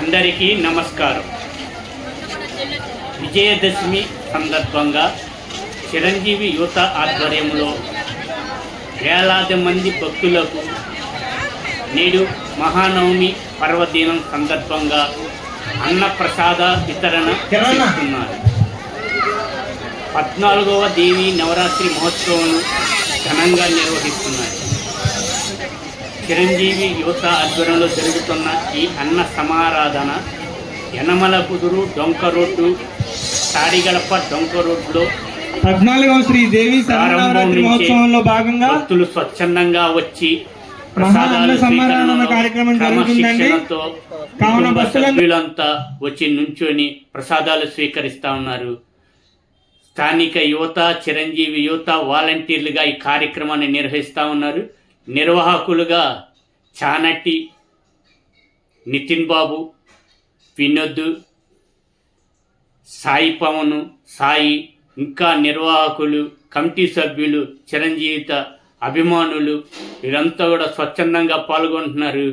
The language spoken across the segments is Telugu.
అందరికీ నమస్కారం. విజయదశమి సందర్భంగా చిరంజీవి యువత ఆధ్వర్యంలో వేలాది మంది భక్తులకు నేడు మహానవమి పర్వదినం సందర్భంగా అన్నప్రసాద వితరణ చేస్తున్నారు. పద్నాలుగవ దేవి నవరాత్రి మహోత్సవం ఘనంగా నిర్వహిస్తున్నారు. చిరంజీవి యువత ఆధ్వర్యంలో జరుగుతున్న ఈ అన్న సమారాధన యనమల కుదురు డొంక రోడ్డు తాడిగడప డొంక రోడ్డులో పద్నాలుగవ శ్రీ దేవి శరన్నవరాత్రి మహోత్సవంలో భాగంగా భక్తులు స్వచ్ఛందంగా వచ్చి భక్తులందరూ- సభ్యులంతా వచ్చి నుంచొని ప్రసాదాలు స్వీకరిస్తా ఉన్నారు. స్థానిక యువత చిరంజీవి యువత వాలంటీర్లుగా ఈ కార్యక్రమాన్ని నిర్వహిస్తూ ఉన్నారు. నిర్వాహకులుగా చానటి నితిన్ బాబు వినోద్ సాయి పవన్ సాయి ఇంకా నిర్వాహకులు కమిటీ సభ్యులు చిరంజీవిత అభిమానులు వీరంతా కూడా స్వచ్ఛందంగా పాల్గొంటున్నారు.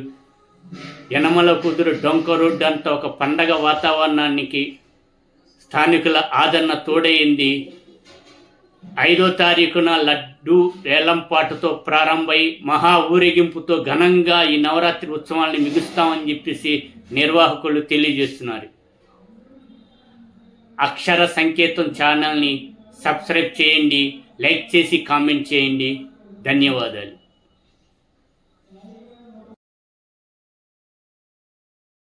యనమల కుదురు డొంక రోడ్డు అంతా ఒక పండగ వాతావరణానికి స్థానికుల ఆదరణ తోడైంది ఐదో తారీఖున లడ్డు వేలంపాటుతో ప్రారంభమై మహా ఊరేగింపుతో ఘనంగా ఈ నవరాత్రి ఉత్సవాల్ని మిగుస్తామని చెప్పేసి నిర్వాహకులు తెలియజేస్తున్నారు. అక్షర సంకేతం ఛానల్ని సబ్స్క్రైబ్ చేయండి లైక్ చేసి కామెంట్ చేయండి. ధన్యవాదాలు.